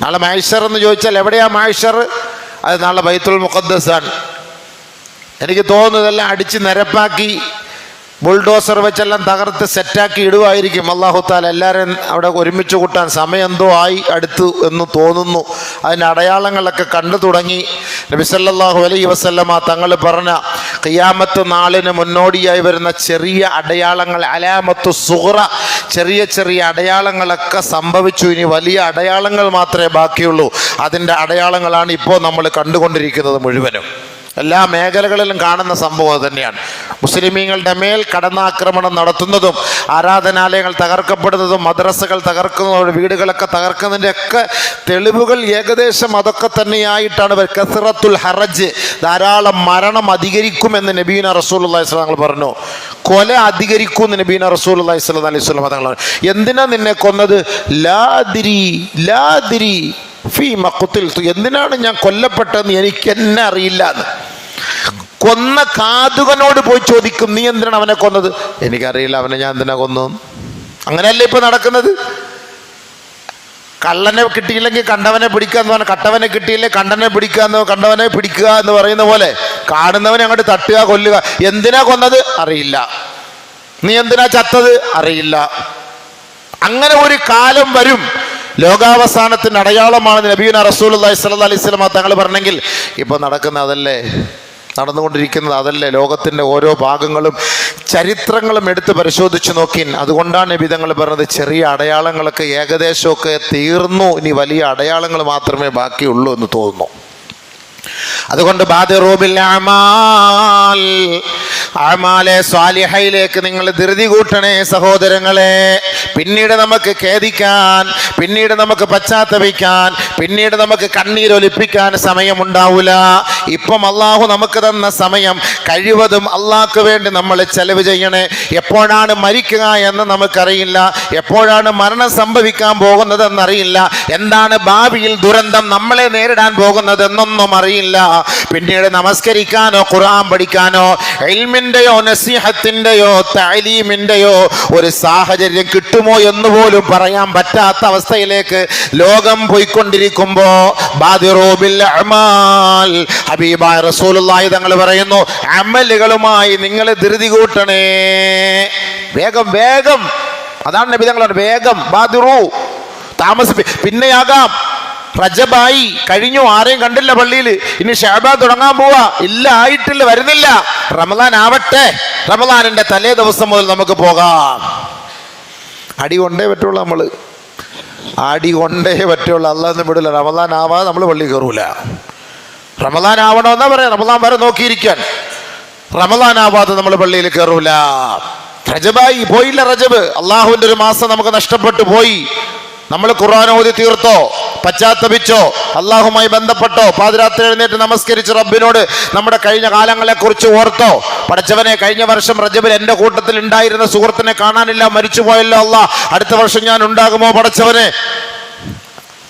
നാളെ മാഷർ എന്ന് ചോദിച്ചാൽ എവിടെയാ മാഷർ അത് നാളെ ബൈത്തുൽ മുഖദ്ദസാണ്. എനിക്ക് തോന്നുന്നതെല്ലാം അടിച്ച് നിരപ്പാക്കി ബുൾഡോസർ വെച്ചെല്ലാം തകർത്ത് സെറ്റാക്കി ഇടുവായിരിക്കും. അള്ളാഹു താല എല്ലാവരും അവിടെ ഒരുമിച്ച് കൂട്ടാൻ സമയം എന്തോ ആയി അടുത്തു എന്ന് തോന്നുന്നു. അതിന്റെ അടയാളങ്ങളൊക്കെ കണ്ടു തുടങ്ങി. നബിസല്ലാഹു അലൈ വസല്ലമ തങ്ങൾ പറഞ്ഞ ഖിയാമത്ത് നാളിന് മുന്നോടിയായി വരുന്ന ചെറിയ അടയാളങ്ങൾ അലാമത്ത് സുഹറ ചെറിയ ചെറിയ അടയാളങ്ങളൊക്കെ സംഭവിച്ചു. ഇനി വലിയ അടയാളങ്ങൾ മാത്രമേ ബാക്കിയുള്ളൂ. അതിന്റെ അടയാളങ്ങളാണ് ഇപ്പോൾ നമ്മൾ കണ്ടുകൊണ്ടിരിക്കുന്നത് മുഴുവനും. എല്ലാ മേഖലകളിലും കാണുന്ന സംഭവം തന്നെയാണ്. മുസ്ലിമീങ്ങളുടെ മേൽ കടന്നാക്രമണം നടത്തുന്നതും ആരാധനാലയങ്ങൾ തകർക്കപ്പെടുന്നതും മദ്രസകൾ തകർക്കുന്നതും വീടുകളൊക്കെ തകർക്കുന്നതിന്റെ ഒക്കെ തെളിവുകൾ ഏകദേശം അതൊക്കെ തന്നെയായിട്ടാണ് കസറത്തുൽ ഹറജ്. ധാരാളം മരണം അധികരിക്കുമെന്ന് നബീന റസൂൽ അള്ളഹി തങ്ങൾ പറഞ്ഞു. കൊല അധികരിക്കും എന്ന് നബീന റസൂൽ അള്ളഹി സ്വലം അലൈഹി സ്വലം തങ്ങൾ പറഞ്ഞു. എന്തിനാ നിന്നെ കൊന്നത്? ലാതിരി ലാതിരി ഫീ മക്കുത്തിൽ എന്തിനാണ് ഞാൻ കൊല്ലപ്പെട്ടതെന്ന് എനിക്ക് എന്നെ അറിയില്ല എന്ന്. കൊന്ന കാതുകനോട് പോയി ചോദിക്കും നീ എന്തിനാണ് അവനെ കൊന്നത്? എനിക്കറിയില്ല അവനെ ഞാൻ എന്തിനാ കൊന്നു? അങ്ങനെയല്ലേ ഇപ്പൊ നടക്കുന്നത്? കള്ളനെ കിട്ടിയില്ലെങ്കിൽ കണ്ടവനെ പിടിക്കുക എന്ന് പറഞ്ഞാൽ കട്ടവനെ കിട്ടിയില്ലേ കണ്ടനെ പിടിക്കുക എന്ന് കണ്ടവനെ പിടിക്കുക എന്ന് പറയുന്ന പോലെ കാണുന്നവനെ അങ്ങോട്ട് തട്ടുക കൊല്ലുക. എന്തിനാ കൊന്നത്? അറിയില്ല. നീ എന്തിനാ ചത്തത്? അറിയില്ല. അങ്ങനെ ഒരു കാലം വരും. ലോകാവസാനത്തിന് അടയാളമാണ് നബീന റസൂൽ അലൈഹി അലൈഹി സ്വലമ തങ്ങൾ പറഞ്ഞെങ്കിൽ ഇപ്പൊ നടക്കുന്ന അതല്ലേ? നടന്നുകൊണ്ടിരിക്കുന്നത് അതല്ലേ? ലോകത്തിന്റെ ഓരോ ഭാഗങ്ങളും ചരിത്രങ്ങളും എടുത്ത് പരിശോധിച്ച് നോക്കി അതുകൊണ്ടാണ് നബിതങ്ങൾ പറഞ്ഞത് ചെറിയ അടയാളങ്ങളൊക്കെ ഏകദേശമൊക്കെ തീർന്നു. ഇനി വലിയ അടയാളങ്ങൾ മാത്രമേ ബാക്കിയുള്ളൂ എന്ന് തോന്നുന്നു. അതുകൊണ്ട് ബാദിറൂബിൽ അമാൽ അമാലെ സ്വാലിഹയിലേക്ക് നിങ്ങൾ ധൃതി കൂട്ടണേ സഹോദരങ്ങളെ. പിന്നീട് നമുക്ക് ഖേദിക്കാൻ പിന്നീട് നമുക്ക് പശ്ചാത്തപിക്കാൻ പിന്നീട് നമുക്ക് കണ്ണീരൊലിപ്പിക്കാൻ സമയമുണ്ടാവില്ല ഇപ്പം അള്ളാഹു നമുക്ക് തന്ന സമയം കഴിവതും അള്ളാഹ്ക്ക് വേണ്ടി നമ്മൾ ചെലവ് ചെയ്യണേ. എപ്പോഴാണ് മരിക്കുക എന്ന് നമുക്കറിയില്ല. എപ്പോഴാണ് മരണം സംഭവിക്കാൻ പോകുന്നതെന്നറിയില്ല. എന്താണ് ഭാവിയിൽ ദുരന്തം നമ്മളെ നേരിടാൻ പോകുന്നതെന്നൊന്നും അറിയില്ല. പിന്നീട് നമസ്കരിക്കാനോ ഖുർആൻ പഠിക്കാനോ ഇൽമിന്റെയോ നസീഹത്തിന്റെയോ തലീമിന്റെയോ ഒരു സാഹചര്യം കിട്ടുമോ എന്ന് പോലും പറയാൻ പറ്റാത്ത അവസ്ഥയിലേക്ക് ലോകം പോയിക്കൊണ്ടിരിക്കുമ്പോ ഹബീബായ റസൂലുള്ളാഹി തങ്ങൾ പറയുന്നു അമലുകളുമായി നിങ്ങൾ ധൃതി കൂട്ടണേ. വേഗം വേഗം. അതാണ് നബി തങ്ങൾ വേഗം ബാദിറു. താമസിപ്പി പിന്നെയാകാം. റജബായി കഴിഞ്ഞു ആരെയും കണ്ടില്ല പള്ളിയിൽ ഇനി ഷാബ തുടങ്ങാൻ പോവാ. ഇല്ല ആയിട്ടില്ല വരുന്നില്ല. റമദാൻ ആവട്ടെ. റമദാനിന്റെ തലേ ദിവസം മുതൽ നമുക്ക് പോകാം. അടി കൊണ്ടേ പറ്റുള്ളൂ നമ്മൾ അടി കൊണ്ടേ പറ്റുള്ളൂ. അല്ലാന്ന് വിടില്ല. റമദാൻ ആവാതെ നമ്മൾ പള്ളി കയറൂല. റമദാൻ ആവണമെന്നാ പറയാം. റമദാൻ വരെ നോക്കിയിരിക്കാൻ. റമദാൻ ആവാതെ നമ്മൾ പള്ളിയിൽ കയറൂല. റജബായി പോയില്ല റജബ്. അള്ളാഹുവിന്റെ ഒരു മാസം നമുക്ക് നഷ്ടപ്പെട്ടു പോയി. നമ്മൾ ഖുർആൻ ഓതി തീർത്തോ പശ്ചാത്തപിച്ചോ അള്ളാഹുമായി ബന്ധപ്പെട്ടോ പാതിരാത്രി എഴുന്നേറ്റ് നമസ്കരിച്ച് റബ്ബിനോട് നമ്മുടെ കഴിഞ്ഞ കാലങ്ങളെ കുറിച്ച് ഓർത്തോ. പഠിച്ചവനെ കഴിഞ്ഞ വർഷം റജബിൽ എന്റെ കൂട്ടത്തിൽ ഉണ്ടായിരുന്ന സുഹൃത്തിനെ കാണാനില്ല മരിച്ചുപോയല്ലോ അല്ല. അടുത്ത വർഷം ഞാൻ ഉണ്ടാകുമോ പഠിച്ചവനെ?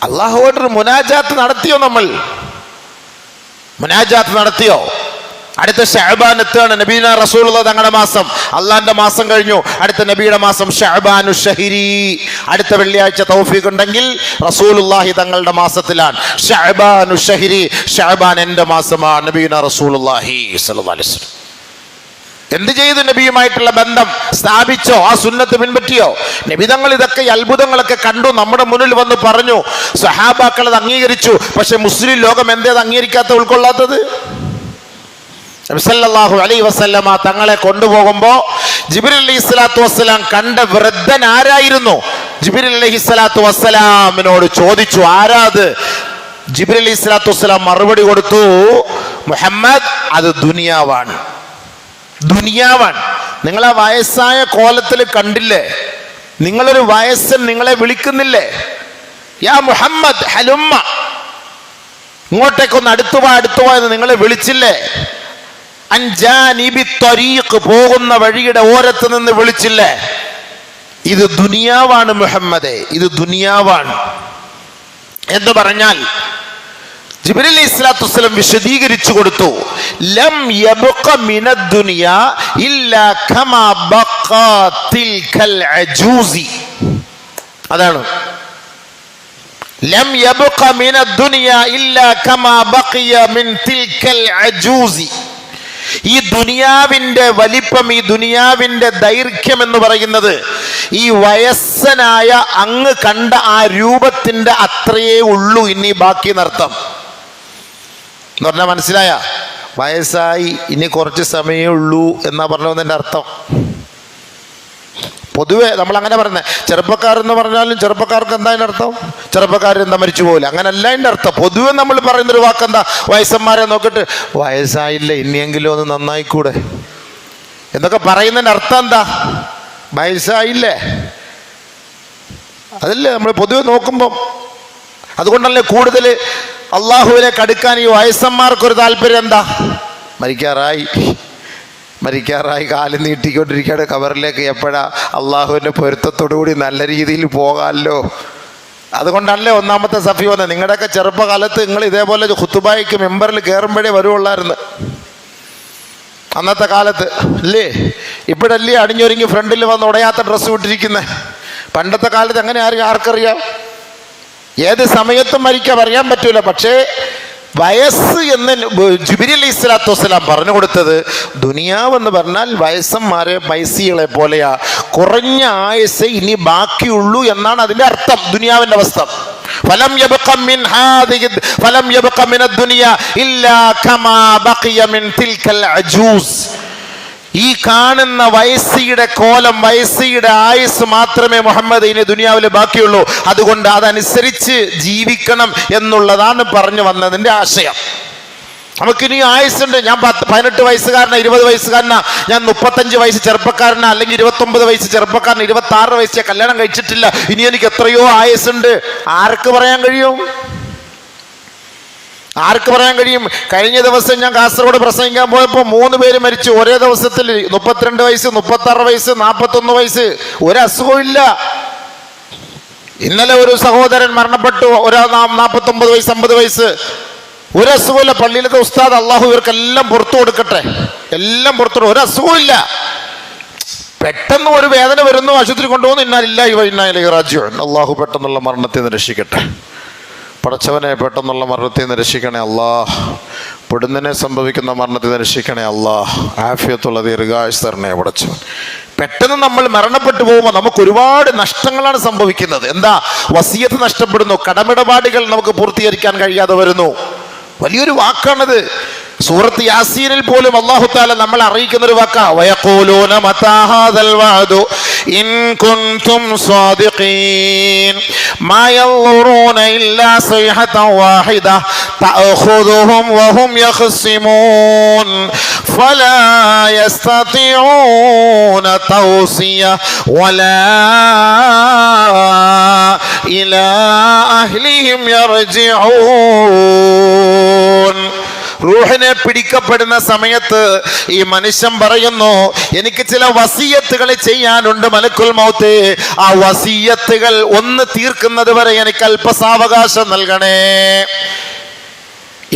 അള്ളാഹുവായിട്ടൊരു മുനാജാത്ത് നടത്തിയോ നമ്മൾ? മുനാജാത്ത് നടത്തിയോ? അടുത്ത ഷഹബാൻ എത്തുകയാണ്. നബീന റസൂലുള്ള തങ്ങളുടെ മാസം. അള്ളാന്റെ മാസം കഴിഞ്ഞു. അടുത്ത നബിയുടെ മാസം ഷഹബാനു ഷഹിരി. അടുത്ത വെള്ളിയാഴ്ച തൗഫീഖ് ഉണ്ടെങ്കിൽ റസൂലുള്ളാഹി തങ്ങളുടെ മാസത്തിലാണ്. ഷഹബാനു ഷഹിരി. ഷഹബാൻ എന്റെ മാസമാണ്. നബീന അലൈഹി വസല്ലം. എന്ത് ചെയ്തു നബിയുമായിട്ടുള്ള ബന്ധം? സ്ഥാപിച്ചോ? ആ സുന്നത്ത് പിൻപറ്റിയോ? നബിതങ്ങൾ ഇതൊക്കെ അത്ഭുതങ്ങളൊക്കെ കണ്ടു. നമ്മുടെ മുന്നിൽ വന്ന് പറഞ്ഞു സഹാബാക്കൾ അത് അംഗീകരിച്ചു. പക്ഷെ മുസ്ലിം ലോകം എന്തേത് അംഗീകരിക്കാത്ത ഉൾക്കൊള്ളാത്തത്? നബിസല്ലാഹു അലൈ വസല്ലമ തങ്ങളെ കൊണ്ടുപോകുമ്പോൾ ജിബിർ അലൈഹി സ്വലാത്തു വസ്സലാം കണ്ട വൃദ്ധൻ ആരായിരുന്നു? ജിബിർ അലൈഹി സ്വലാത്തു വസ്സലാമിനോട് ചോദിച്ചു ആരാത് ജിബിർ അലൈഹി സ്വലാത്തു വസ്സലാം മറുപടി കൊടുത്തു മുഹമ്മദ് അത് ദുനിയാവാണ്. ദുനിയാവാണ്. നിങ്ങൾ ആ വയസ്സായ കോലത്തിൽ കണ്ടില്ലേ? നിങ്ങളൊരു വയസ്സൻ നിങ്ങളെ വിളിക്കുന്നില്ലേ? യാ മുഹമ്മദ് ഹലുമ്മ. ഇങ്ങോട്ടേക്കൊന്ന് അടുത്തുവാ അടുത്തുവാ എന്ന് നിങ്ങളെ വിളിച്ചില്ലേ? പോകുന്ന വഴിയുടെ ഓരത്ത് നിന്ന് വിളിച്ചില്ലേ? ഇത് ദുനിയാവാണ് മുഹമ്മദേ ഇത് ദുനിയാവാണ്. എന്ന് പറഞ്ഞാൽ ജിബ്രീൽ അലൈഹി സ്വലാത്തു വസ്സലാം വിശദീകരിച്ചു കൊടുത്തു. ലം ദുനിയ ഇല്ലാ കമാ തിൽകൽ അജൂസി. അതാണ്. ലം യബ്ഖ മിന ദുനിയ ഇല്ലാ കമാ ബഖിയ മിൻ തിൽക്കൽ അജൂസി. ഈ ദുനിയാവിന്റെ വലിപ്പം ഈ ദുനിയാവിന്റെ ദൈർഘ്യം എന്ന് പറയുന്നത് ഈ വയസ്സനായ അങ്ങ് കണ്ട ആ രൂപത്തിന്റെ അത്രയേ ഉള്ളൂ ഇനി ബാക്കി നർത്തം എന്ന് പറഞ്ഞാൽ മനസ്സിലായ? വയസ്സായി ഇനി കുറച്ച് സമയമേ ഉള്ളൂ എന്നാ പറഞ്ഞതിന്റെ അർത്ഥം. പൊതുവെ നമ്മൾ അങ്ങനെ പറയുന്നത് ചെറുപ്പക്കാരെന്ന് പറഞ്ഞാലും ചെറുപ്പക്കാർക്ക് എന്താ അതിന്റെ അർത്ഥം? ചെറുപ്പക്കാർ എന്താ മരിച്ചു പോകില്ല അങ്ങനല്ല അതിന്റെ അർത്ഥം. പൊതുവെ നമ്മൾ പറയുന്നൊരു വാക്കെന്താ? വയസ്സന്മാരെ നോക്കിയിട്ട് വയസ്സായില്ല ഇനിയെങ്കിലും ഒന്ന് നന്നായിക്കൂടെ? എന്നൊക്കെ പറയുന്നതിന്റെ അർത്ഥം എന്താ? വയസ്സായില്ലേ? അതല്ലേ നമ്മൾ പൊതുവെ നോക്കുമ്പം. അതുകൊണ്ടല്ലേ കൂടുതൽ അള്ളാഹുവിനെ കടുക്കാൻ ഈ വയസ്സന്മാർക്കൊരു താല്പര്യം എന്താ? മരിക്കാറായി. മരിക്കാറായി കാൽ നീട്ടിക്കൊണ്ടിരിക്കുകയാണ്. കവറിലേക്ക് എപ്പോഴാ അള്ളാഹുവിന്റെ പൊരുത്തത്തോടുകൂടി നല്ല രീതിയിൽ പോകാമല്ലോ? അതുകൊണ്ടല്ലേ ഒന്നാമത്തെ സഫി വന്നത്. നിങ്ങളുടെയൊക്കെ ചെറുപ്പകാലത്ത് നിങ്ങൾ ഇതേപോലെ ഹുത്തുബായിക്ക് മെമ്പറിൽ കയറുമ്പോഴേ വരുവുള്ളായിരുന്നു. അന്നത്തെ കാലത്ത് അല്ലേ? ഇപ്പോഴല്ലേ അണിഞ്ഞൊരുങ്ങി ഫ്രണ്ടിൽ വന്ന് ഉടയാത്ത ഡ്രസ്സ് വിട്ടിരിക്കുന്നത് പണ്ടത്തെ കാലത്ത് അങ്ങനെ ആരും ആർക്കറിയാം? ഏത് സമയത്തും മരിക്കാൻ പറയാൻ പറ്റൂല. പക്ഷേ വയസ്സ് എന്ന് ജുബിരി അലി ഇസ്ലാത്തു വസ്സലാം പറഞ്ഞു കൊടുത്തത് ദുനിയാവെന്ന് പറഞ്ഞാൽ വയസ്സന്മാരെ പൈസികളെ പോലെയാ. കുറഞ്ഞ ആയുസ് ഇനി ബാക്കിയുള്ളൂ എന്നാണ് അതിന്റെ അർത്ഥം ദുനിയാവിന്റെ അവസ്ഥ. ഫലം ഫലം ഈ കാണുന്ന വയസ്സിയുടെ കോലം വയസ്സിയുടെ ആയുസ് മാത്രമേ മുഹമ്മദ് ഇനി ദുനിയാവിൽ ബാക്കിയുള്ളൂ. അതുകൊണ്ട് അതനുസരിച്ച് ജീവിക്കണം എന്നുള്ളതാണ് പറഞ്ഞു വന്നതിന്റെ ആശയം. നമുക്കിനി ആയുസ്സുണ്ട്. ഞാൻ പത്ത് പതിനെട്ട് വയസ്സുകാരന ഇരുപത് വയസ്സുകാരന. ഞാൻ മുപ്പത്തഞ്ച് വയസ്സ് ചെറുപ്പക്കാരന അല്ലെങ്കിൽ ഇരുപത്തൊമ്പത് വയസ്സ് ചെറുപ്പക്കാരൻ ഇരുപത്തി ആറ് വയസ്സ് കല്യാണം കഴിച്ചിട്ടില്ല. ഇനി എനിക്ക് എത്രയോ ആയുസ്സുണ്ട്. ആർക്ക് പറയാൻ കഴിയും? ആർക്ക് പറയാൻ കഴിയും? കഴിഞ്ഞ ദിവസം ഞാൻ കാസർഗോഡ് പ്രസംഗിക്കാൻ പോയപ്പോൾ മൂന്ന് പേര് മരിച്ചു. ഒരേ ദിവസത്തിൽ മുപ്പത്തിരണ്ട് വയസ്സ് മുപ്പത്തി ആറ് വയസ്സ് നാൽപ്പത്തൊന്ന് വയസ്സ്. ഒരു അസുഖമില്ല ഇന്നലെ ഒരു സഹോദരൻ മരണപ്പെട്ടു. ഒരാൾ നാൽപ്പത്തൊമ്പത് വയസ്സ് അമ്പത് വയസ്സ്. ഒരു അസുഖമില്ല പള്ളിയിലത്തെ ഉസ്താദ് അള്ളാഹു ഇവർക്കെല്ലാം പുറത്തു കൊടുക്കട്ടെ. എല്ലാം പുറത്തു ഒരു അസുഖമില്ല പെട്ടെന്ന് ഒരു വേദന വരുന്നു. ആശുപത്രി കൊണ്ടുപോകുന്നു. ഇന്നാലില്ല ഇവ ഇന്നാലി രാജ്യം അള്ളാഹു പെട്ടെന്നുള്ള മരണത്തെ നിന്ന് രക്ഷിക്കട്ടെ. പടച്ചവനെ പെട്ടെന്നുള്ള മരണത്തെ നിരക്ഷിക്കണേ രക്ഷിക്കണേ അല്ലാ പൊടുന്നനെ സംഭവിക്കുന്ന മരണത്തെ നിരക്ഷിക്കണേ രക്ഷിക്കണേ അല്ലാ ആഫിയത്തുള്ള ദീർഘായുസ് തരണേ പടച്ചവൻ. പെട്ടെന്ന് നമ്മൾ മരണപ്പെട്ടു പോകുമ്പോൾ നമുക്ക് ഒരുപാട് നഷ്ടങ്ങളാണ് സംഭവിക്കുന്നത്. എന്താ? വസീയത്ത് നഷ്ടപ്പെടുന്നു. കടമിടപാടുകൾ നമുക്ക് പൂർത്തീകരിക്കാൻ കഴിയാതെ വരുന്നു. വലിയൊരു വാക്കാണത്. സൂറത്ത് യാസീനിൽ പോലും അള്ളാഹു താല നമ്മൾ അറിയിക്കുന്ന ഒരു വാക്കാ. വയഖൂലൂന മതാ ഹാദൽ വഅദു ഇൻ കുൻതും സ്വാദിഖീൻ മാ യൻളുറൂന ഇല്ലാ സൈഹത വാഹിദ. തഅഖുദുഹും വഹും യഖ്സിമൂൻ. ഫലാ യസ്തതിഊന തൗസിയ. വലാ ഇലാ അഹ്ലിഹിം യർജിഊൻ. റൂഹിനെ പിടിക്കപ്പെടുന്ന സമയത്ത് ഈ മനുഷ്യൻ പറയുന്നു എനിക്ക് ചില വസീയത്തുകൾ ചെയ്യാനുണ്ട് മലക്കുൽ മൗത്ത്. ആ വസീയത്തുകൾ ഒന്ന് തീർക്കുന്നത് വരെ എനിക്ക് അല്പസാവകാശം നൽകണേ.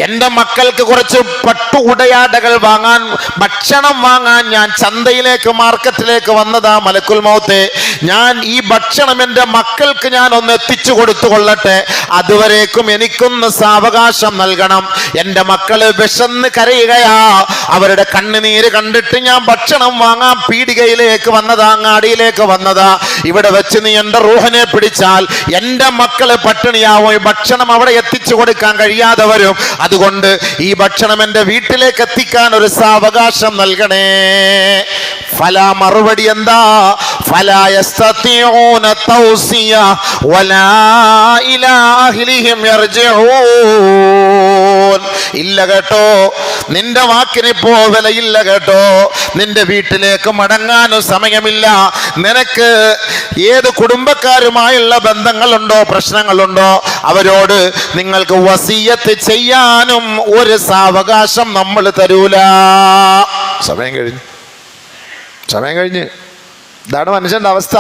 എന്റെ മക്കൾക്ക് കുറച്ച് പട്ടു ഉടയാടകൾ വാങ്ങാൻ ഭക്ഷണം വാങ്ങാൻ ഞാൻ ചന്തയിലേക്ക് മാർക്കറ്റിലേക്ക് വന്നതാ മലക്കുൽ മൗത്തെ. ഞാൻ ഈ ഭക്ഷണം എന്റെ മക്കൾക്ക് ഞാൻ ഒന്ന് എത്തിച്ചു കൊടുത്തു കൊള്ളട്ടെ. അതുവരേക്കും എനിക്കൊന്ന് സാവകാശം നൽകണം. എന്റെ മക്കൾ വിശന്ന് കരയുകയാ. അവരുടെ കണ്ണുനീര് കണ്ടിട്ട് ഞാൻ ഭക്ഷണം വാങ്ങാൻ പീടികയിലേക്ക് വന്നതാ അങ്ങാടിയിലേക്ക് വന്നതാ. ഇവിടെ വെച്ച് നീ എന്റെ റൂഹനെ പിടിച്ചാൽ എന്റെ മക്കളെ പട്ടിണിയാവും. ഈ ഭക്ഷണം അവിടെ എത്തിച്ചു കൊടുക്കാൻ കഴിയാതെ വരും. അതുകൊണ്ട് ഈ ഭക്ഷണം എന്റെ വീട്ടിലേക്ക് എത്തിക്കാൻ ഒരു സാവകാശം നൽകണേ. ഫല മറുപടി എന്താ? ഇല്ല കേട്ടോ നിന്റെ വാക്കിനിപ്പോ വിലയില്ല കേട്ടോ. നിന്റെ വീട്ടിലേക്ക് മടങ്ങാനും സമയമില്ല. നിനക്ക് ഏത് കുടുംബക്കാരുമായുള്ള ബന്ധങ്ങളുണ്ടോ പ്രശ്നങ്ങളുണ്ടോ? അവരോട് നിങ്ങൾക്ക് വസീയത്ത് ചെയ്യാനും ഒരു സാവകാശം നമ്മൾ തരൂല. സമയം കഴിഞ്ഞു. സമയം കഴിഞ്ഞ്. ഇതാണ് മനുഷ്യന്റെ അവസ്ഥ.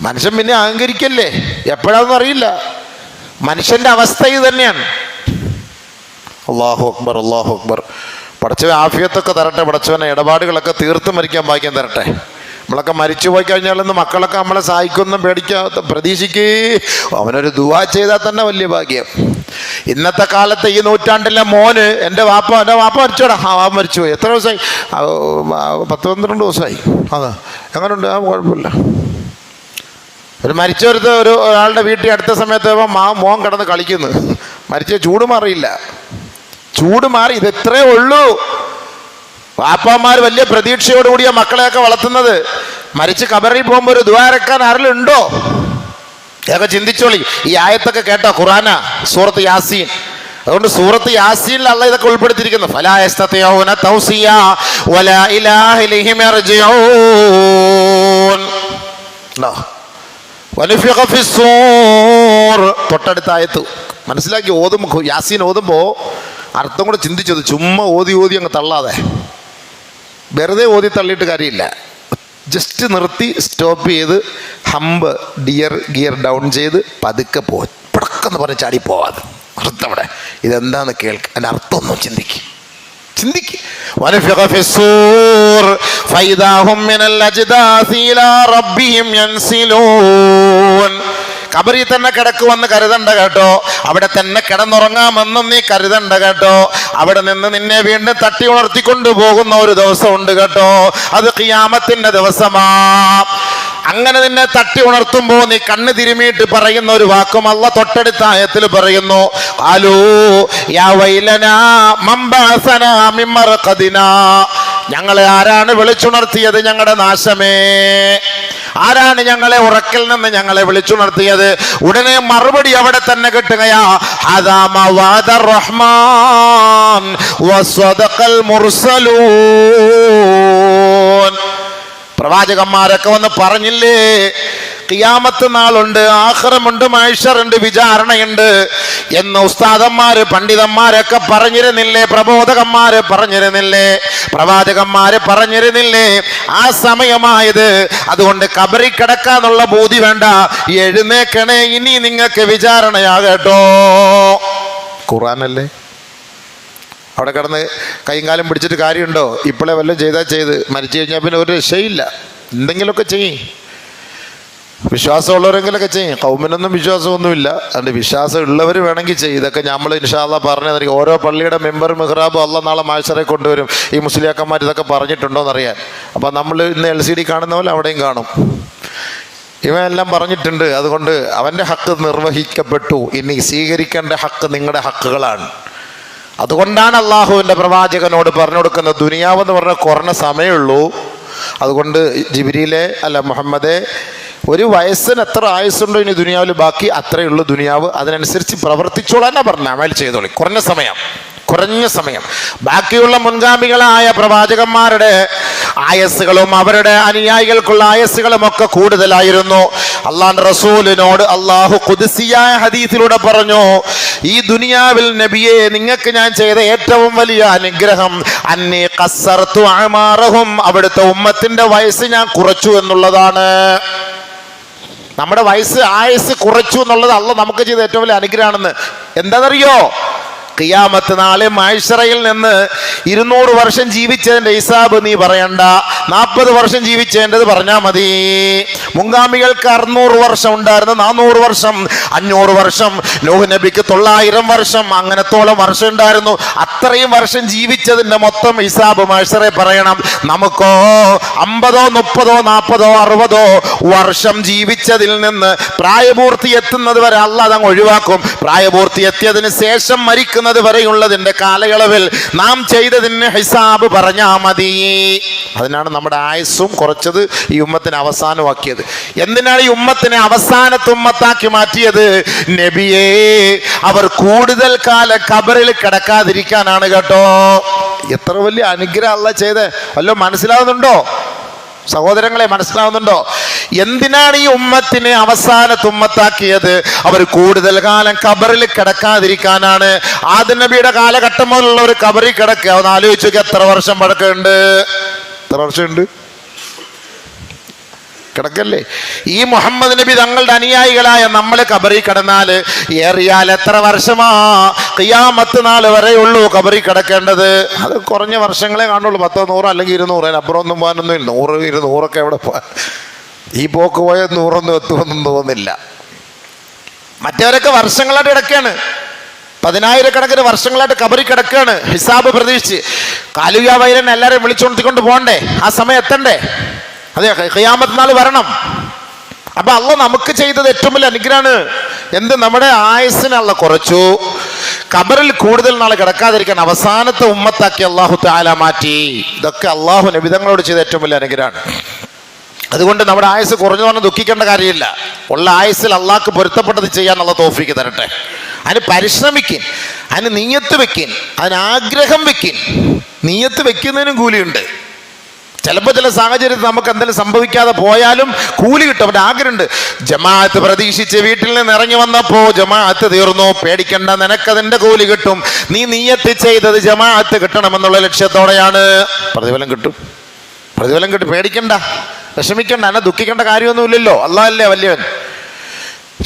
മനുഷ്യൻ പിന്നെ അഹങ്കരിക്കല്ലേ? എപ്പോഴാണെന്ന് അറിയില്ല. മനുഷ്യന്റെ അവസ്ഥ ഇത് തന്നെയാണ്. അള്ളാഹു അക്ബർ അള്ളാഹു അക്ബർ. പടച്ചവൻ ആഫിയത്തൊക്കെ തരട്ടെ പടച്ചവനെ ഇടപാടുകളൊക്കെ തീർത്ത് മരിക്കാൻ ഭാഗ്യം തരട്ടെ. നമ്മളൊക്കെ മരിച്ചു പോയി കഴിഞ്ഞാലൊന്ന് മക്കളൊക്കെ നമ്മളെ സഹായിക്കൊന്നും പേടിക്കാ പ്രതീക്ഷിക്കേ. അവനൊരു ദുവാ ചെയ്താൽ തന്നെ വലിയ ഭാഗ്യം. ഇന്നത്തെ കാലത്ത് ഈ നൂറ്റാണ്ടിലെ മോന് എന്റെ വാപ്പ എന്റെ വാപ്പ മരിച്ചോടാ. ആ വാപ്പ മരിച്ചു പോയി. എത്ര ദിവസമായി? പത്ത് പന്ത്രണ്ട് ദിവസമായി. അതാ. എങ്ങനെയുണ്ട് ആ കുഴപ്പമില്ല. ഒരു മരിച്ചൊരുത്ത് ഒരു ഒരാളുടെ വീട്ടിൽ അടുത്ത സമയത്ത് മാ മോൻ കിടന്ന് കളിക്കുന്നു. മരിച്ച ചൂട് മാറിയില്ല. ചൂട് മാറി. ഇത് എത്രേ ഉള്ളൂ. വാപ്പാമാർ വലിയ പ്രതീക്ഷയോടുകൂടിയ മക്കളെയൊക്കെ വളർത്തുന്നത്. മരിച്ച് കബറിൽ പോകുമ്പോൾ ഒരു ദ്വാരക്കാൻ ആരിലുണ്ടോ? ഇതൊക്കെ ചിന്തിച്ചോളി. ഈ ആയത്തൊക്കെ കേട്ടോ ഖുറാന സൂറത്ത് യാസീൻ. അതുകൊണ്ട് സൂറത്ത് യാസീനിൽ അല്ല ഇതൊക്കെ ഉൾപ്പെടുത്തിയിരിക്കുന്നു ഫലാ യസ്തതിഊന തൗസിയ തൊട്ടടുത്ത ആയത്ത്. മനസ്സിലാക്കി ഓതുമ്പോൾ യാസീൻ ഓതുമ്പോൾ അർത്ഥം കൂടെ ചിന്തിച്ചത് ചുമ്മാ ഓതി ഓതി അങ്ങ് തള്ളാതെ. വെറുതെ ഓതി തള്ളിയിട്ട് കാര്യമില്ല. ജസ്റ്റ് നിർത്തി സ്റ്റോപ്പ് ചെയ്ത് ഹമ്പ് ഡിയർ ഗിയർ ഡൗൺ ചെയ്ത് പതുക്കെ പോ. പിടക്കെന്ന് പറഞ്ഞ് ചാടിപ്പോവാതെ നിർത്തവിടെ ഇതെന്താന്ന് കേൾക്ക്. അതിന്റെ അർത്ഥമൊന്നും ഒന്നും ചിന്തിക്ക്. ഫൈദാഹും മിനൽ യൻസിലൂൻ. കബറിൽ തന്നെ കിടക്കുമെന്ന് കരുതണ്ട കേട്ടോ. അവിടെ തന്നെ കിടന്നുറങ്ങാമെന്നും നീ കരുതണ്ട കേട്ടോ. അവിടെ നിന്ന് നിന്നെ വീണ്ടും തട്ടി ഉണർത്തിക്കൊണ്ടു പോകുന്ന ഒരു ദിവസം ഉണ്ട് കേട്ടോ. അത് കിയാമത്തിന്റെ ദിവസമാ. അങ്ങനെ നിന്നെ തട്ടി ഉണർത്തുമ്പോൾ നീ കണ്ണ് തിരുമിയിട്ട് പറയുന്ന ഒരു വാക്കും അല്ല തൊട്ടടുത്ത ആയത്തിൽ പറയുന്നു ആലോ യാ വൈലനാ ഞങ്ങളെ ആരാണ് വിളിച്ചുണർത്തിയത് ഞങ്ങളുടെ നാശമേ? ആരാണ് ഞങ്ങളെ ഉറക്കിൽ നിന്ന് ഞങ്ങളെ വിളിച്ചുണർത്തിയത്? ഉടനെ മറുപടി അവിടെ തന്നെ കിട്ടുകയാ. റഹ്മാൻ പ്രവാചകന്മാരൊക്കെ വന്ന് പറഞ്ഞില്ലേ കിയാമത്ത് നാളുണ്ട് ആഹ്റമുണ്ട് മൈഷറുണ്ട് വിചാരണയുണ്ട് എന്ന് ഉസ്താദന്മാര് പണ്ഡിതന്മാരൊക്കെ പറഞ്ഞിരുന്നില്ലേ പ്രബോധകന്മാര് പറഞ്ഞിരുന്നില്ലേ പ്രവാചകന്മാര് പറഞ്ഞിരുന്നില്ലേ? ആ സമയമായത്. അതുകൊണ്ട് കബറി കിടക്കാന്നുള്ള ബോധി വേണ്ട. എഴുന്നേക്കണേ ഇനി നിങ്ങൾക്ക് വിചാരണയാകട്ടോ. ഖുറാനല്ലേ അവിടെ കിടന്ന് കൈയും കാലം പിടിച്ചിട്ട് കാര്യമുണ്ടോ? ഇപ്പോഴേ വല്ലതും ചെയ്താൽ ചെയ്ത്. മരിച്ചു കഴിഞ്ഞാൽ പിന്നെ ഒരു രക്ഷയില്ല. എന്തെങ്കിലുമൊക്കെ ചെയ്യും. വിശ്വാസമുള്ളവരെങ്കിലൊക്കെ ചെയ്യും. കൗമിനൊന്നും വിശ്വാസമൊന്നുമില്ല. അതുകൊണ്ട് വിശ്വാസം ഉള്ളവർ വേണമെങ്കിൽ ചെയ്യും. ഇതൊക്കെ നമ്മൾ ഇൻഷാല്ല പറഞ്ഞു തന്നിരിക്കും. ഓരോ പള്ളിയുടെ മെമ്പർ മെഹ്റാബും അല്ല നാളെ മാഴ്സറെ കൊണ്ടുവരും. ഈ മുസ്ലിയാക്കന്മാർ ഇതൊക്കെ പറഞ്ഞിട്ടുണ്ടോ എന്നറിയാൻ അപ്പം നമ്മൾ ഇന്ന് എൽ സി ഡി കാണുന്ന പോലെ അവിടെയും കാണും. ഇവയെല്ലാം പറഞ്ഞിട്ടുണ്ട്. അതുകൊണ്ട് അവന്റെ ഹക്ക് നിർവഹിക്കപ്പെട്ടു. ഇനി സ്വീകരിക്കേണ്ട ഹക്ക് നിങ്ങളുടെ ഹക്കുകളാണ്. അതുകൊണ്ടാണ് അള്ളാഹുവിന്റെ പ്രവാചകനോട് പറഞ്ഞു കൊടുക്കുന്നത് ദുനിയാവെന്ന് പറഞ്ഞാൽ കുറഞ്ഞ സമയമുള്ളൂ അതുകൊണ്ട് ജിബിരിയിലെ അല്ല മുഹമ്മദെ ഒരു വയസ്സിന് എത്ര ആയുസ്സുണ്ടോ ഇനി ദുനിയാവിൽ ബാക്കി അത്രയേ ഉള്ളൂ ദുനിയാവ്. അതിനനുസരിച്ച് പ്രവർത്തിച്ചോളാനാ പറഞ്ഞ. അമൽ ചെയ്തോളി. കുറഞ്ഞ സമയം. കുറഞ്ഞ സമയം. ബാക്കിയുള്ള മുൻഗാമികളായ പ്രവാചകന്മാരുടെ ആയസ്സുകളും അവരുടെ അനുയായികൾക്കുള്ള ആയസ്സുകളും ഒക്കെ കൂടുതലായിരുന്നു. അള്ളാൻ റസൂലിനോട് അള്ളാഹു കുതിസിയായ ഹദീസിലൂടെ പറഞ്ഞു ഈ ദുനിയാവിൽ നബിയെ നിങ്ങൾക്ക് ഞാൻ ചെയ്ത ഏറ്റവും വലിയ അനുഗ്രഹം അന്നി കസർത്തു അമാറഹും. അവിടുത്തെ ഉമ്മത്തിന്റെ വയസ്സ് ഞാൻ കുറച്ചു എന്നുള്ളതാണ്. നമ്മുടെ വയസ്സ് ആയുസ് കുറച്ചു എന്നുള്ളത് അല്ല നമുക്ക് ചെയ്ത ഏറ്റവും വലിയ അനുഗ്രഹമാണെന്ന്. എന്താണെന്നറിയോ? കിയാമത്ത് നാളെ മാഴ്സറയിൽ നിന്ന് ഇരുന്നൂറ് വർഷം ജീവിച്ചതിന്റെ ഹിസാബ് നീ പറയണ്ട. നാൽപ്പത് വർഷം ജീവിച്ചതിന്റെത് പറഞ്ഞാൽ മതി. മുങ്കാമികൾക്ക് അറുന്നൂറ് വർഷം ഉണ്ടായിരുന്നു നാനൂറ് വർഷം അഞ്ഞൂറ് വർഷം നോഹ് നബിക്ക് തൊള്ളായിരം വർഷം അങ്ങനത്തോളം വർഷം ഉണ്ടായിരുന്നു. അത്രയും വർഷം ജീവിച്ചതിന്റെ മൊത്തം ഹിസാബ് മാഴ്സറെ പറയണം. നമുക്കോ അമ്പതോ മുപ്പതോ നാൽപ്പതോ അറുപതോ വർഷം ജീവിച്ചതിൽ നിന്ന് പ്രായപൂർത്തി എത്തുന്നത് വരെ അല്ല അതങ്ങ് ഒഴിവാക്കും. പ്രായപൂർത്തി എത്തിയതിന് ശേഷം മരിക്കുന്നത് വരെയുള്ളതിന്റെ കാലയളവിൽ നാം ചെയ്തതിന് ഹിസാബ് പറഞ്ഞാ മതി. അതിനാണ് നമ്മുടെ ആയുസ്സും കുറച്ചത് ഈ ഉമ്മത്തിന് അവസാനമാക്കിയത്. എന്തിനാണ് ഈ ഉമ്മത്തിനെ അവസാനത്തെ ഉമ്മത്താക്കി മാറ്റിയത്? നബിയേ അവർ കൂടുതൽ കാല കബറിൽ കിടക്കാതിരിക്കാനാണ് കേട്ടോ. എത്ര വലിയ അനുഗ്രഹം അല്ല ചെയ്തേ. വല്ലോ മനസ്സിലാവുന്നുണ്ടോ? സഹോദരങ്ങളെ മനസ്സിലാവുന്നുണ്ടോ? എന്തിനാണ് ഈ ഉമ്മത്തിനെ അവസാന തുമ്മത്താക്കിയത് അവർ കൂടുതൽ കാലം കബറിൽ കിടക്കാതിരിക്കാനാണ്. ആദ്യ നബിയുടെ കാലഘട്ടം മുതലുള്ള ഒരു കബറിൽ കിടക്കുക. അവൻ ആലോചിച്ചു എത്ര വർഷം പഴക്കമുണ്ട്? എത്ര വർഷമുണ്ട്? കിടക്കല്ലേ? ഈ മുഹമ്മദ് നബി തങ്ങളുടെ അനുയായികളായ നമ്മൾ കബറി കിടന്നാൽ ഏറിയാൽ എത്ര വർഷമാ? കിയാമത്ത് നാൾ വരെയുള്ളൂ കബറി കിടക്കേണ്ടത്. അത് കുറഞ്ഞ വർഷങ്ങളെ കാണുള്ളൂ. പത്തോ നൂറോ അല്ലെങ്കിൽ ഇരുന്നൂറ്. അതിനപ്പുറം ഒന്നും പോകാനൊന്നും ഇല്ല. നൂറ് ഇരുന്നൂറൊക്കെ എവിടെ പോകാൻ? ഈ പോക്ക് പോയ നൂറൊന്നും എത്തുമെന്നും തോന്നുന്നില്ല. മറ്റവരൊക്കെ വർഷങ്ങളായിട്ട് കിടക്കുകയാണ്. പതിനായിരക്കണക്കിന് വർഷങ്ങളായിട്ട് കബറി കിടക്കുകയാണ്. ഹിസാബ് പ്രതീക്ഷിച്ച്. കാലുക വൈരൻ എല്ലാവരെയും വിളിച്ചുകൊണ്ടിക്കൊണ്ട് പോകണ്ടേ? ആ സമയം എത്തണ്ടേ? അതെ ഖിയാമത്ത് നാൾ വരണം. അപ്പൊ അള്ള നമുക്ക് ചെയ്തത് ഏറ്റവും വലിയ അനുഗ്രഹമാണ്. എന്ത് നമ്മുടെ ആയുസ്സിനുള്ള കുറച്ചു. കബറിൽ കൂടുതൽ നാൾ കിടക്കാതിരിക്കാൻ അവസാനത്തെ ഉമ്മത്താക്കി അള്ളാഹു താല മാറ്റി. ഇതൊക്കെ അള്ളാഹു നബിതങ്ങളോട് ചെയ്ത ഏറ്റവും വലിയ അനുഗ്രഹമാണ്. അതുകൊണ്ട് നമ്മുടെ ആയുസ് കുറഞ്ഞു പറഞ്ഞ് ദുഃഖിക്കേണ്ട കാര്യമില്ല. ഉള്ള ആയുസ്സിൽ അള്ളാഹ്ക്ക് പൊരുത്തപ്പെട്ടത് ചെയ്യാനുള്ള തോഫിക്ക് തരട്ടെ. അതിന് പരിശ്രമിക്കിൻ അതിന് നീയത്ത് വെക്കിൻ അതിന് ആഗ്രഹം വെക്കിൻ. നീയത്ത് വെക്കുന്നതിനും കൂലിയുണ്ട്. ചിലപ്പോൾ ചില സാഹചര്യത്തിൽ നമുക്ക് എന്തെങ്കിലും സംഭവിക്കാതെ പോയാലും കൂലി കിട്ടും. അവന്റെ ആഗ്രഹമുണ്ട്. ജമാഅത്ത് പ്രതീക്ഷിച്ച് വീട്ടിൽ നിന്ന് ഇറങ്ങി വന്നപ്പോൾ ജമാഅത്ത് തീർന്നു. പേടിക്കണ്ട നിനക്കതിന്റെ കൂലി കിട്ടും. നീ നീയത്ത് ചെയ്തത് ജമാഅത്ത് കിട്ടണമെന്നുള്ള ലക്ഷ്യത്തോടെയാണ്. പ്രതിഫലം കിട്ടും. പ്രതിഫലം കിട്ടും. പേടിക്കണ്ട. വിഷമിക്കണ്ട. എന്നെ ദുഃഖിക്കേണ്ട കാര്യമൊന്നുമില്ലല്ലോ. അള്ളാഹല്ലേ വലിയവൻ.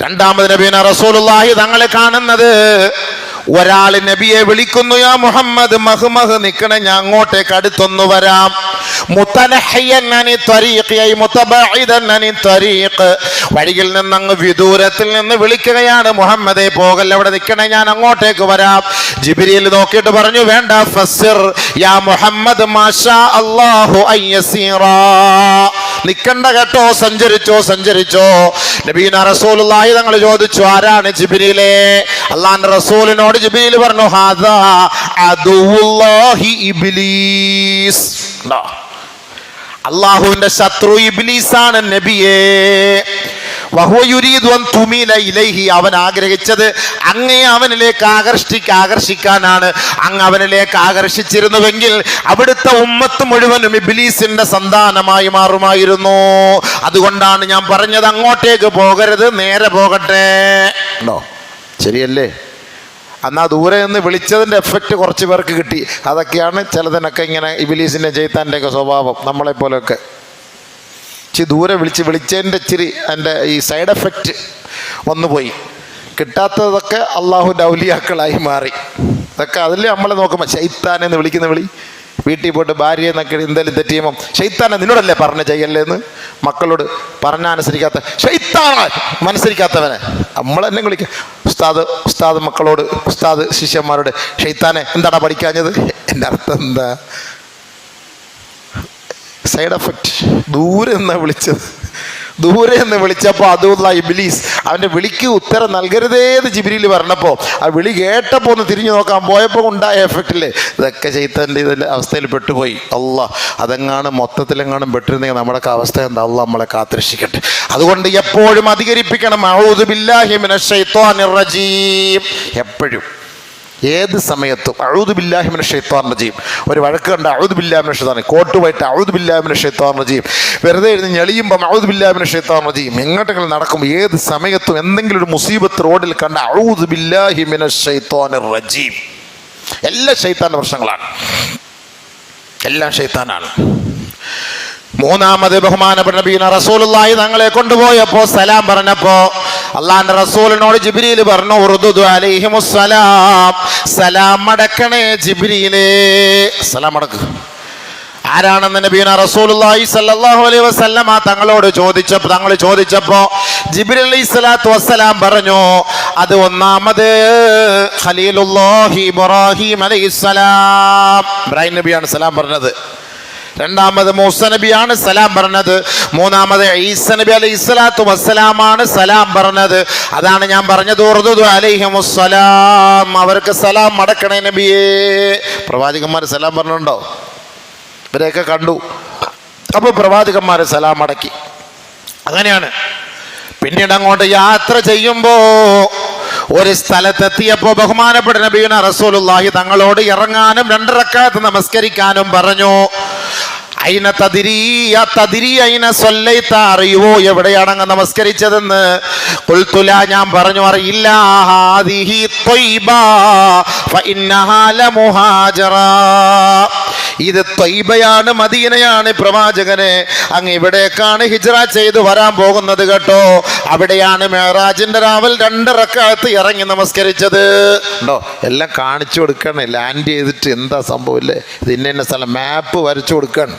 രണ്ടാമത് നബീന റസൂലുള്ളാഹി തങ്ങളെ കാണുന്നത് ഒരാൾ നബിയെ വിളിക്കുന്നു യാ മുഹമ്മദ് മഹ്മഹ് നിൽക്കണ ഞാൻ അങ്ങോട്ടേക്ക് അടുത്തൊന്നു വരാം. വഴിയിൽ നിന്ന് അങ്ങ് വിദൂരത്തിൽ നിന്ന് വിളിക്കുകയാണ് മുഹമ്മദെ പോകൽ അവിടെ നിൽക്കണേ ഞാൻ അങ്ങോട്ടേക്ക് വരാം. ജിബിരിയിൽ നോക്കിയിട്ട് പറഞ്ഞു വേണ്ട ഫസിർ യാ മുഹമ്മദ് മാഷാ അള്ളാഹു അയ്യസീറാ നിക്കണ്ട കേട്ടോ സഞ്ചരിച്ചോ സഞ്ചരിച്ചോ. നബീന റസൂലുള്ളാഹി തങ്ങൾ ചോദിച്ചു ആരാണ് ജിബ്രീലേ? അള്ളാന്റെ റസൂലിനോട് ജിബിനിൽ പറഞ്ഞു ഹാദാ ഇബ്ലീസ്. അള്ളാഹുവിന്റെ ശത്രു ഇബ്ലീസാണ് നബിയേ. അവൻ ആഗ്രഹിച്ചത് അങ്ങേ അവനിലേക്ക് ആകർഷിക്ക ആകർഷിക്കാനാണ്. അങ്ങ് അവനിലേക്ക് ആകർഷിച്ചിരുന്നുവെങ്കിൽ അവിടുത്തെ ഉമ്മത്ത് മുഴുവനും ഇബിലീസിന്റെ സന്താനമായി മാറുമായിരുന്നു. അതുകൊണ്ടാണ് ഞാൻ പറഞ്ഞത് അങ്ങോട്ടേക്ക് പോകരുത് നേരെ പോകട്ടെ. ഉണ്ടോ? ശരിയല്ലേ? എന്നാൽ ദൂരെ നിന്ന് വിളിച്ചതിന്റെ എഫക്റ്റ് കുറച്ച് പേർക്ക് കിട്ടി. അതൊക്കെയാണ് ചിലതിനൊക്കെ ഇങ്ങനെ ഇബിലീസിന്റെ ജയിത്താന്റെ ഒക്കെ സ്വഭാവം നമ്മളെപ്പോലെയൊക്കെ. ഇച്ചിരി ദൂരെ വിളിച്ച് വിളിച്ചതിന്റെ ഇച്ചിരി എന്റെ ഈ സൈഡ് എഫക്റ്റ് വന്നുപോയി. കിട്ടാത്തതൊക്കെ അള്ളാഹു ഔലിയാക്കളായി മാറി. അതൊക്കെ അതിൽ നമ്മളെ നോക്കുമ്പോൾ ശൈത്താൻ എന്ന് വിളിക്കുന്ന വിളി. വീട്ടിൽ പോയിട്ട് ഭാര്യ എന്നൊക്കെ എന്തെങ്കിലും തെറ്റിയുമ്പോൾ ശൈത്താനെ നിന്നോടല്ലേ പറഞ്ഞ ചെയ്യല്ലേ എന്ന് മക്കളോട് പറഞ്ഞനുസരിക്കാത്ത അനുസരിക്കാത്ത മനസ്സരിക്കാത്തവനെ. നമ്മൾ തന്നെ വിളിക്കുക ഉസ്താദ് ഉസ്താദ് മക്കളോട് ഉസ്താദ് ശിഷ്യന്മാരോട് ഷെയ്ത്താനെ എന്താടാ പഠിക്കാഞ്ഞത്? എന്റെ അർത്ഥം എന്താ? സൈഡ് എഫക്റ്റ് ദൂരെ നിന്നാ വിളിച്ചത്. ദൂരെ നിന്ന് വിളിച്ചപ്പോൾ അതുള്ള ഇബിലീസ് അവന്റെ വിളിക്ക് ഉത്തരം നൽകരുതേന്ന് ജിബിരിയിൽ പറഞ്ഞപ്പോൾ ആ വിളി കേട്ടപ്പോൾ ഒന്ന് തിരിഞ്ഞു നോക്കാൻ പോയപ്പോൾ ഉണ്ടായ എഫക്റ്റിൽ ഇതൊക്കെ ചെയ്തതിന്റെ ഇതിൽ അവസ്ഥയിൽ പെട്ടുപോയി. അല്ല അതെങ്ങാണ് മൊത്തത്തിലെങ്ങാനും പെട്ടിരുന്നെങ്കിൽ നമ്മുടെ അവസ്ഥ എന്താ? അല്ല നമ്മളെ കാത്തിരക്ഷിക്കട്ടെ. അതുകൊണ്ട് എപ്പോഴും അധികരിപ്പിക്കണം. എപ്പോഴും. ഏത് സമയത്തും അഴുതു ബില്ലാഹിമിന് ഷെയ്ത്താൻ റജീം. ഒരു വഴക്ക് കണ്ട അഴുതു ബില്ലാമിന് ഷെയ്ത്താൻ കോട്ട് പോയിട്ട് അഴുതു ബില്ലാമിന് ഷെയ്ത്താൻ റജീം. വെറുതെ എഴുതി ഞെളിയുമ്പം അഴുതു ബില്ലാമിന് ഷെയ്ത്താൻ റജീം. എങ്ങോട്ടെങ്കിലും നടക്കും ഏത് സമയത്തും എന്തെങ്കിലും ഒരു മുസീബത്ത് റോഡിൽ കണ്ട അഴുതു ബില്ലാഹിമിന് ഷെയ്ത്താൻ റജീം. എല്ലാ ഷെയ്ത്താന്റെ പ്രശ്നങ്ങളാണ്. എല്ലാം ഷെയ്ത്താനാണ് മൂന്നാമത് ബഹുമാനപ്പെട്ട നബീന റസൂലുള്ളാഹി തങ്ങളെ കൊണ്ടുപോയപ്പോ സലാം പറഞ്ഞപ്പോ അള്ളാന്റെ റസൂലിനോട് ജിബ്രീൽ പറഞ്ഞു ഉറുദു സലാം അടക്കണേ ജിബ്രീലേ. സലാം അടക്ക്. ആരാണെന്ന് നബീന റസൂലുള്ളാഹി സ്വല്ലല്ലാഹു അലൈഹി വസല്ലമ തങ്ങളോട് ചോദിച്ചപ്പോൾ തങ്ങൾ ചോദിച്ചപ്പോൾ ജിബ്രീൽ അലൈഹി സ്വലാത്തു വസ്സലാം പറഞ്ഞു അത് ഒന്നാമത് ഖലീലുല്ലാഹി ഇബ്രാഹിം അലൈഹിസ്സലാം. ഇബ്രാഹിം നബിയാണ് സലാം പറഞ്ഞത്. രണ്ടാമത് മൂസ നബിയാണ് സലാം പറഞ്ഞത്. മൂന്നാമത് ഈസ നബി അലൈഹി സ്വലാത്തു വസ്സലാമാണ് സലാം പറഞ്ഞത്. അതാണ് ഞാൻ പറഞ്ഞത് ഉറുദു അലൈഹിമുസ്സലാം അവർക്ക് സലാം മടക്കണേ നബിയേ. പ്രവാചകന്മാർ സലാം പറഞ്ഞുണ്ടോ ഇവരെയൊക്കെ കണ്ടു. അപ്പോൾ പ്രവാചകന്മാർ സലാം മടക്കി. അങ്ങനെയാണ്. പിന്നീട് അങ്ങോട്ട് യാത്ര ചെയ്യുമ്പോൾ ഒരു സ്ഥലത്തെത്തിയപ്പോൾ ബഹുമാനപ്പെട്ട നബീന റസൂലുള്ളാഹി തങ്ങളോട് ഇറങ്ങാനും രണ്ടിറക്കാത്ത് നമസ്കരിക്കാനും പറഞ്ഞു. അയിന തതിരീയ തതിരി അയിന സ്വല്ലൈത്ത അറിയുവോ? എവിടെയാണ് അങ്ങ് നമസ്കരിച്ചതെന്ന്? കുൽത്തുല ഞാൻ പറഞ്ഞു അറിയില്ല. ഹാദിഹി ത്വയ്ബ ഫഇന്നഹാ ലമുഹാജറ. ഇത് തൈബയാണ് മദീനയാണ് പ്രവാചകനെ. അങ്ങ് ഇവിടേക്കാണ് ഹിജ്റ ചെയ്ത് വരാൻ പോകുന്നത് കേട്ടോ. അവിടെയാണ് മേറാജിന്റെ രാവൽ രണ്ട് റക്കാലത്ത് ഇറങ്ങി നമസ്കരിച്ചത്. ഉണ്ടോ? എല്ലാം കാണിച്ചു കൊടുക്കണം. ലാൻഡ് ചെയ്തിട്ട് എന്താ സംഭവം ഇല്ലേ? ഇത് ഇന്ന ഇന്ന സ്ഥലം. മാപ്പ് വരച്ചു കൊടുക്കണം.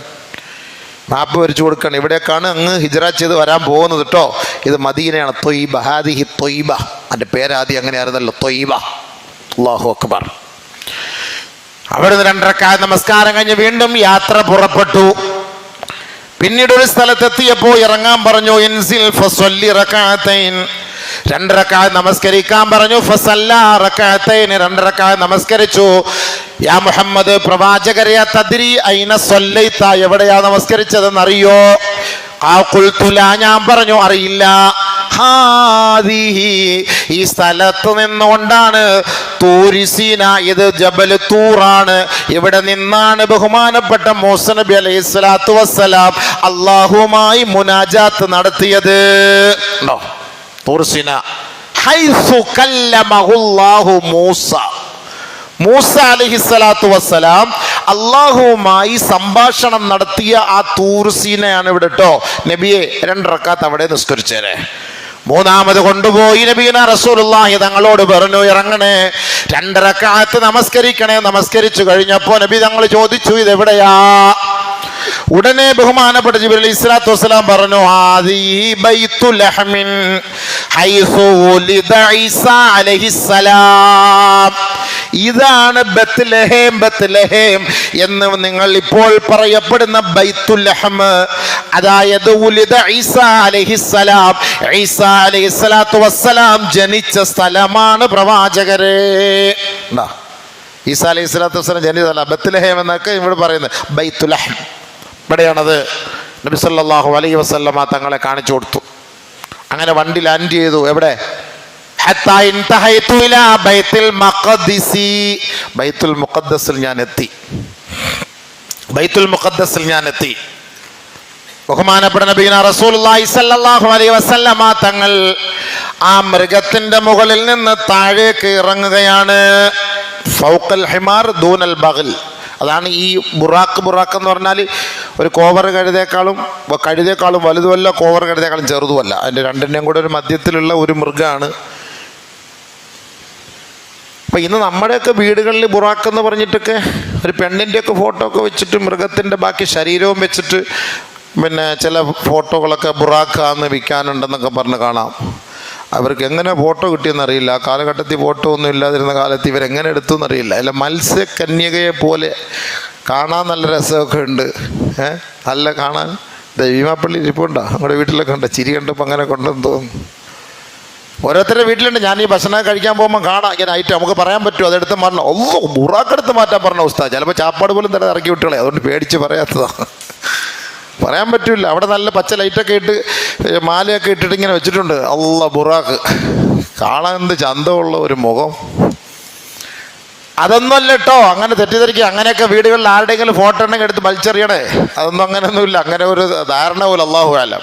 മാപ്പ് വരച്ചു കൊടുക്കണം. ഇവിടേക്കാണ് അങ്ങ് ഹിജ്റ ചെയ്ത് വരാൻ പോകുന്നത് കേട്ടോ. ഇത് മദീനയാണ്. തൊയ്ബ. ഹാദിഹി തൊയ്ബ. അതിന്റെ പേരാദ്യം അങ്ങനെയായിരുന്നല്ലോ തൊയ്ബ. അള്ളാഹു അക്ബർ. അവിടുന്ന് രണ്ടരക്കാല നമസ്കാരം കഴിഞ്ഞ് വീണ്ടും യാത്ര പുറപ്പെട്ടു. പിന്നീട് ഒരു സ്ഥലത്തെത്തിയപ്പോൾ ഇറങ്ങാൻ പറഞ്ഞു ഇൻസിൽ നമസ്കരിക്കാൻ പറഞ്ഞു രണ്ടരക്കായ നമസ്കരിച്ചു. യാ മുഹമ്മദ് പ്രവാചകരെ തദ്രി ഐന സ്വല്ലൈത്ത. എവിടെയാ നമസ്കരിച്ചതെന്ന് അറിയോ ആ കുൽത്തുല ഞാൻ പറഞ്ഞു അറിയില്ല. ഈ സ്ഥലത്ത് നിന്നുകൊണ്ടാണ് തൂരിസീന ഇത് ജബൽ തൂറാണ്. ഇവിടെ നിന്നാണ് ബഹുമാനപ്പെട്ട മൂസ നബി അലൈഹി സ്വലാത്തു വസ്സലാം അള്ളാഹുമായി മുനാജാത്ത് നടത്തിയത്. ഉണ്ടോ? മൂസ. മൂസ അലഹിസ്സലാത്തു വസ്സലാം അള്ളാഹുവുമായി സംഭാഷണം നടത്തിയ ആ തൂർസീനയാണ് ഇവിടെ കേട്ടോ നബിയെ രണ്ടിറക്കാത്ത അവിടെ നിസ്കരിച്ചേരെ. മൂന്നാമത് കൊണ്ടുപോയി നബീന റസൂലുള്ളാഹി തങ്ങളോട് പറഞ്ഞു ഇറങ്ങണേ രണ്ടരക്കാലത്ത് നമസ്കരിക്കണേ. നമസ്കരിച്ചു കഴിഞ്ഞപ്പോ നബി തങ്ങൾ ചോദിച്ചു ഇതെവിടെയാ? ഉടനെ ബഹുമാനപ്പെട്ട ജിബ്രീൽ ഇസ്ലാത്തു വസ്സലാം പറഞ്ഞു ഹൈസു ഉലിദ ഈസാ ബത്ത് ഇതാണ് ബത്ലഹേം ബത്ലഹേം എന്ന് നിങ്ങൾ ഇപ്പോൾ പറയപ്പെടുന്ന ബൈത്തുൽ ലഹം അതായത് ഉലിദ ഈസ അലൈഹിസ്സലാം. ഈസ അലൈഹിസ്സലാത്തു വസ്സലാം ജനിച്ച സ്ഥലമാണ് പ്രവാചകരെ. ഈസ അലൈഹി സ്വലാത്തു വസ്സലാം ജനിച്ച സ്ഥലം ബത്ലഹേം എന്നൊക്കെ ഇവിടെ പറയുന്നത്. ബൈത്തുലഹം. ഇവിടെയാണത്. നബി സല്ലല്ലാഹു അലൈഹി വസല്ലമ തങ്ങളെ കാണിച്ചു കൊടുത്തു. അങ്ങനെ വണ്ടി ലാൻഡ് ചെയ്തു. എവിടെ? ബൈത്തുൽ ബൈത്തുൽ മുഖദ്ദസിൽ ഞാൻ എത്തി. ബൈത്തുൽ മുഖദ്ദസിൽ ഞാൻ എത്തി. ബഹുമാനപ്പെട്ട നബീന റസൂലുള്ളാഹി സല്ലല്ലാഹു അലൈഹി വസല്ലമ തങ്ങൾ ആ മൃഗത്തിന്റെ മുകളിൽ നിന്ന് താഴേക്ക് ഇറങ്ങുകയാണ്. ഫൗക്കൽ ഹിമാർ ദൂനൽ ബഗൽ. അതാണ് ഈ ബുറാക്ക് ബുറാക്ക് എന്ന് പറഞ്ഞാൽ ഒരു കോവർ കഴുതേക്കാളും കഴുതേക്കാളും വലുതുമല്ല കോവർ കഴുതേക്കാളും ചെറുതുമല്ല. അതിന്റെ രണ്ടിന്റെയും കൂടെ ഒരു മധ്യത്തിലുള്ള ഒരു മൃഗമാണ്. അപ്പം ഇന്ന് നമ്മുടെയൊക്കെ വീടുകളിൽ ബുറാക്ക് എന്ന് പറഞ്ഞിട്ടൊക്കെ ഒരു പെണ്ണിന്റെയൊക്കെ ഫോട്ടോ ഒക്കെ വെച്ചിട്ട് മൃഗത്തിന്റെ ബാക്കി ശരീരവും വെച്ചിട്ട് പിന്നെ ചില ഫോട്ടോകളൊക്കെ ബുറാക്കാന്ന് വിൽക്കാനുണ്ടെന്നൊക്കെ പറഞ്ഞ് കാണാം. അവർക്ക് എങ്ങനെ ഫോട്ടോ കിട്ടിയെന്ന് അറിയില്ല. ആ കാലഘട്ടത്തിൽ ഫോട്ടോ ഒന്നും ഇല്ലാതിരുന്ന കാലത്ത് ഇവരെങ്ങനെ എടുത്തു എന്നറിയില്ല. അല്ല മത്സ്യകന്യകയെ പോലെ കാണാൻ നല്ല രസമൊക്കെ ഉണ്ട്. ഏഹ് നല്ല കാണാൻ ദൈവമാപ്പള്ളി ഇരിപ്പുണ്ടോ? നമ്മുടെ വീട്ടിലൊക്കെ ഉണ്ട്. ചിരി കണ്ടപ്പോൾ അങ്ങനെ കൊണ്ടെന്ന് തോന്നുന്നു. ഓരോരുത്തരുടെ വീട്ടിലുണ്ട്. ഞാൻ ഈ ഭക്ഷണം കഴിക്കാൻ പോകുമ്പോൾ കാണാം. ഇങ്ങനെ ഐറ്റം നമുക്ക് പറയാൻ പറ്റുമോ അതെടുത്ത് മാറണം. ഒന്നോ ബുറാക്കെടുത്ത് മാറ്റാൻ പറഞ്ഞ ഉസ്താ ചിലപ്പോൾ ചാപ്പാട് പോലും തന്നെ ഇറക്കി വിട്ടുകളെ. അതുകൊണ്ട് പേടിച്ച് പറയാത്തതാണ് പറയാൻ പറ്റില്ല അവിടെ നല്ല പച്ച ലൈറ്റൊക്കെ ഇട്ട് മാലയൊക്കെ ഇട്ടിട്ട് ഇങ്ങനെ വെച്ചിട്ടുണ്ട്. അല്ല ബുറാക്ക് കാണാൻ എന്ത് ചന്തമുള്ള ഒരു മുഖം. അതൊന്നുമല്ല കേട്ടോ അങ്ങനെ തെറ്റിദ്ധരിക്കുക. അങ്ങനെയൊക്കെ വീടുകളിൽ ആരുടെയെങ്കിലും ഫോട്ടോ ഉണ്ടെങ്കിൽ എടുത്ത് വലിച്ചെറിയണേ. അതൊന്നും അങ്ങനെയൊന്നുമില്ല. അങ്ങനെ ഒരു ധാരണ പോലും അള്ളാഹു അല്ല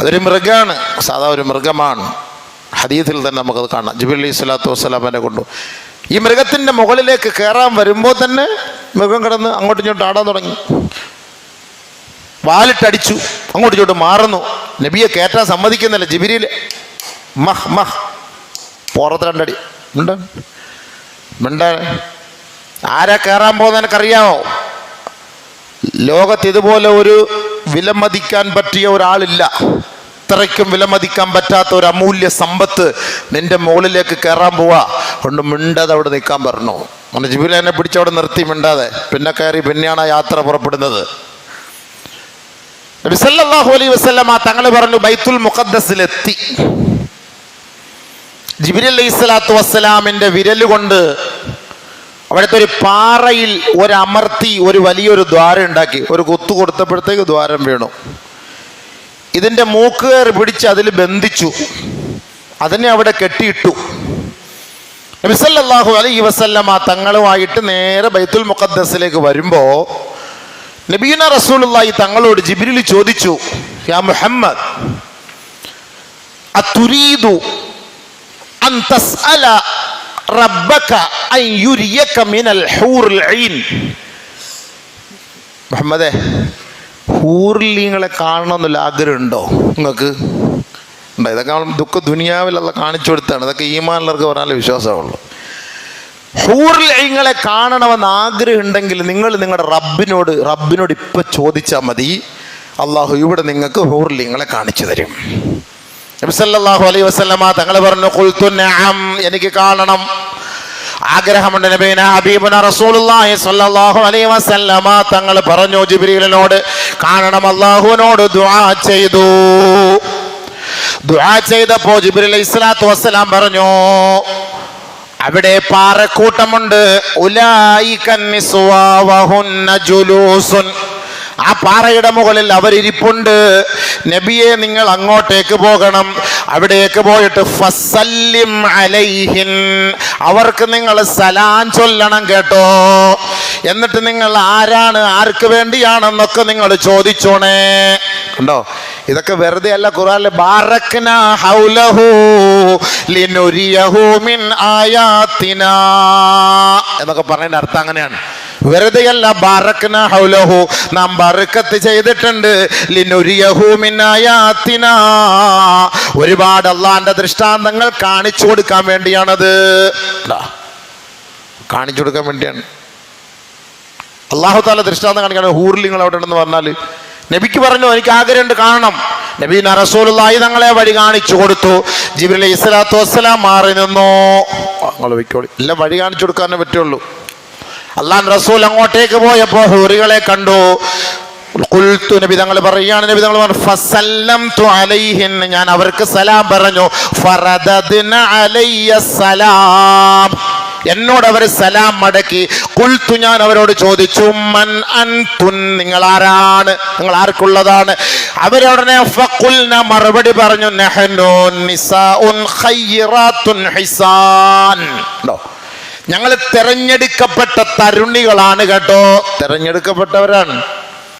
അതൊരു മൃഗമാണ് സാധാ ഒരു മൃഗമാണ്. ഹദീത്തിൽ തന്നെ നമുക്കത് കാണാം. ജിബിലി സ്വലാത്തു വസ്സലാമനെ കൊണ്ടു. ഈ മൃഗത്തിന്റെ മുകളിലേക്ക് കയറാൻ വരുമ്പോൾ തന്നെ മൃഗം കിടന്ന് അങ്ങോട്ടും ഇങ്ങോട്ടും ആടാൻ തുടങ്ങി. വാലിട്ടടിച്ചു അങ്ങോട്ടും ഇങ്ങോട്ടും മാറുന്നു. നബിയെ കയറ്റാൻ സമ്മതിക്കുന്നില്ല. ജിബിരിയിൽ മഹ് മഹ്. പുറത്ത് രണ്ടടി. ഉണ്ട്? മിണ്ട ആരാ കയറാൻ പോകുന്ന എനിക്കറിയാമോ ലോകത്ത് ഇതുപോലെ ഒരു വിലമതിക്കാൻ പറ്റിയ ഒരാളില്ല. ഇത്രയ്ക്കും വിലമതിക്കാൻ പറ്റാത്ത ഒരു അമൂല്യ സമ്പത്ത് നിന്റെ മുകളിലേക്ക് കയറാൻ പോവാ. കൊണ്ട് മിണ്ടാതെ അവിടെ നിൽക്കാൻ പറഞ്ഞു. അങ്ങനെ ജിബിൽ എന്നെ പിടിച്ചവിടെ നിർത്തി മിണ്ടാതെ. പിന്നെ കയറി പിന്നെയാണ് യാത്ര പുറപ്പെടുന്നത്. നബി സല്ലല്ലാഹു അലൈഹി വസല്ലമ തങ്ങൾ പറഞ്ഞു ബൈത്തുൽ മുഖദ്സിലെത്തി ജിബിരി അലൈഹി സ്വലാത്തു വസ്സലാമിന്റെ വിരലുകൊണ്ട് അവിടുത്തെ ഒരു പാറയിൽ ഒരു അമർത്തി ഒരു വലിയൊരു ദ്വാരം ഉണ്ടാക്കി. ഒരു കൊത്തു കൊടുത്തപ്പോഴത്തേക്ക് ദ്വാരം വീണു. ഇതിന്റെ മൂക്കുകയർ പിടിച്ച് അതിൽ ബന്ധിച്ചു. അതിനെ അവിടെ കെട്ടിയിട്ടു. നബിസല്ലാഹു അലൈ വസല്ലമ തങ്ങളുമായിട്ട് നേരെ ബൈത്തുൽ മുഖദ്ദസിലേക്ക് വരുമ്പോൾ നബീന റസൂലുള്ളാഹി തങ്ങളോട് ജിബിരിൽ ചോദിച്ചു യാ മുഹമ്മദ് അതുരീദു അൻ തസ്അല റബ്ബക അൻ യുരിയക മിനൽ മുഹമ്മദേ ഹൂർലിങ്ങളെ കാണണമെന്നുള്ള ആഗ്രഹമുണ്ടോ നിങ്ങൾക്ക്? ഉണ്ടോ? ഇതൊക്കെ നമ്മൾ ദുഃഖ ദുനിയാവിലുള്ള കാണിച്ചു കൊടുത്താണ്. ഇതൊക്കെ ഈമാനുള്ളവർക്ക് പറഞ്ഞാലേ വിശ്വാസമുള്ളൂ ഹൂർലിങ്ങളെ കാണണമെന്ന് ആഗ്രഹം ഉണ്ടെങ്കിൽ നിങ്ങൾ നിങ്ങളുടെ റബ്ബിനോട് റബ്ബിനോട് ഇപ്പം ചോദിച്ചാൽ മതി. അള്ളാഹു ഇവിടെ നിങ്ങൾക്ക് ഹൂർലിങ്ങളെ കാണിച്ചു തരും. നബിസല്ലാഹു അലൈഹി വസല്ലമ തങ്ങൾ പറഞ്ഞു കുൽത്തു നഅം എനിക്ക് കാണണം. ആഗ്രഹമുണ്ട് നബീന ഹബീബുന റസൂലുള്ളാഹി അലൈഹി വസല്ലമ തങ്ങൾ പറഞ്ഞു ജിബ്രീലിനോട് കാണണം. അള്ളാഹുവിനോട് ദുആ ചെയ്തു. ദുആ ചെയ്തപ്പോ ജിബ്രീൽ അലൈഹി സ്വലാത്തു വസ്സലാം പറഞ്ഞു അവിടെ പാറക്കൂട്ടമുണ്ട്. ആ പാറയുടെ മുകളിൽ അവരിപ്പുണ്ട് നബിയെ നിങ്ങൾ അങ്ങോട്ടേക്ക് പോകണം. അവിടേക്ക് പോയിട്ട് ഫസല്ലിം അലൈഹിൻ. അവർക്ക് നിങ്ങൾ സലാം ചൊല്ലണം കേട്ടോ. എന്നിട്ട് നിങ്ങൾ ആരാണ്? ആർക്ക് വേണ്ടിയാണെന്നൊക്കെ നിങ്ങൾ ചോദിച്ചോണേ. കണ്ടോ? ഇതൊക്കെ വെറുതെ അല്ല ബാറക്ന ഹൗലഹു ലിനുരിയഹു മിൻ എന്നൊക്കെ പറയുന്ന അർത്ഥം അങ്ങനെയാണ്. വെറുതെയല്ല ബാറക്ന ഹൗലഹു നാം ബറക്കത്ത് ചെയ്തിട്ടുണ്ട്. ലിനുരിയഹു മിൻ ആയാത്തിനാ. ഒരുപാട് അള്ളാന്റെ ദൃഷ്ടാന്തങ്ങൾ കാണിച്ചു കൊടുക്കാൻ വേണ്ടിയാണത്. കാണിച്ചു കൊടുക്കാൻ വേണ്ടിയാണ്. അള്ളാഹു താല ദൃഷ്ടാന്തം കാണിക്കാണ് ഹൂർലിങ്ങൾ അവിടെ ഉണ്ടെന്ന് പറഞ്ഞാൽ നബിക്ക് പറഞ്ഞു എനിക്ക് ആഗ്രഹമുണ്ട് കാണണം. നബി റസൂലുള്ളാഹി തങ്ങളെ വഴി കാണിച്ചു കൊടുത്തു. ജിബ്രീൽ ഇസ്ലാത്തു വസ്സലാം മാറി നിന്നോ. നിങ്ങൾ വയ്ക്കോളി എല്ലാം വഴി കാണിച്ചു കൊടുക്കാനേ പറ്റുള്ളൂ. അള്ളാൻ റസൂൽ അങ്ങോട്ടേക്ക് പോയപ്പോ ഹൂറികളെ കണ്ടു. ഖുൽതു നബി തങ്ങൾ പറയുകയാണ് നബി തങ്ങൾ പറഞ്ഞു ഫസല്ലംതു അലൈഹിൻ. ഞാൻ അവർക്ക് സലാം പറഞ്ഞു ഫറദദ്ന അലയ്യ സലാം. എന്നോട് അവർ സലാം മടക്കി. കുൽത്തു ഞാൻ അവരോട് ചോദിച്ചു മൻ അൻതുൻ നിങ്ങൾ ആരാണ് നിങ്ങൾ ആർക്കുള്ളതാണ് അവരുടനെ ഫഖുൽന മറുപടി പറഞ്ഞു നഹനു നിസാഉൻ ഖൈറാത്തുൻ ഹിസാൻ. ഉണ്ടോ ഞങ്ങൾ തെരഞ്ഞെടുക്കപ്പെട്ട തരുണികളാണ് കേട്ടോ. തെരഞ്ഞെടുക്കപ്പെട്ടവരാണ്.